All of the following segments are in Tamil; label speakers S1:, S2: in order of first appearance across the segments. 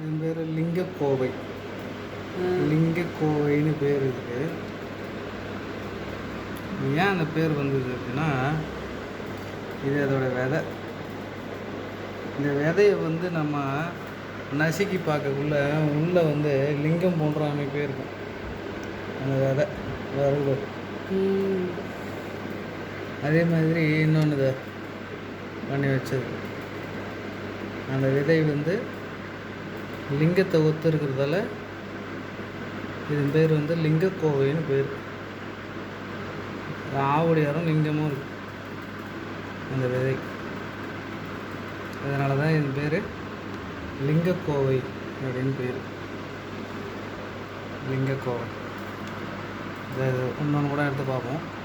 S1: இது பேர் லிங்கக்கோவை. லிங்கக்கோவைன்னு பேர் இருக்கு ஏன் அந்த பேர் வந்தது அப்படின்னா இது அதோட விதை. இந்த விதையை வந்து நம்ம நசுக்கி பார்க்கக்குள்ள உள்ளே வந்து லிங்கம் போன்ற அமைப்பே இருக்கும். அந்த விதை வருது அதே மாதிரி இன்னொன்று இதை பண்ணி வச்சது. அந்த விதை வந்து லிங்கத்தை ஒத்து இருக்கிறதால இதன் பேர் வந்து லிங்கக்கோவைன்னு பேர். ஆவுடையாரும் லிங்கமும் இருக்கு. அந்த விதை. அதனால தான் இதன் பேர் லிங்கக்கோவை அப்படின்னு பேர். லிங்கக்கோவை. இதை இன்னொன்று கூட எடுத்து பார்ப்போம்.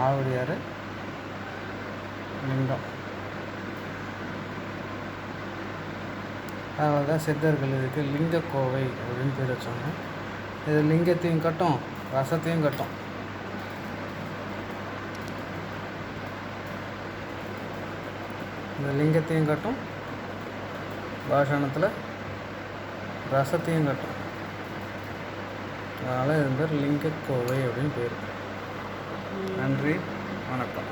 S1: ஆவடியார் லிங்கம். அதனால தான் சித்தர்கள் இதுக்கு லிங்கக்கோவை அப்படின்னு பேர் வச்சாங்க இது லிங்கத்தையும் கட்டும் ரசத்தையும் கட்டும். இந்த லிங்கத்தையும் கட்டும் பாஷணத்தில் ரசத்தையும் கட்டும். அதனால் இது பேர் லிங்கக்கோவை அப்படின்னு பேர். நன்றி வணக்கம்.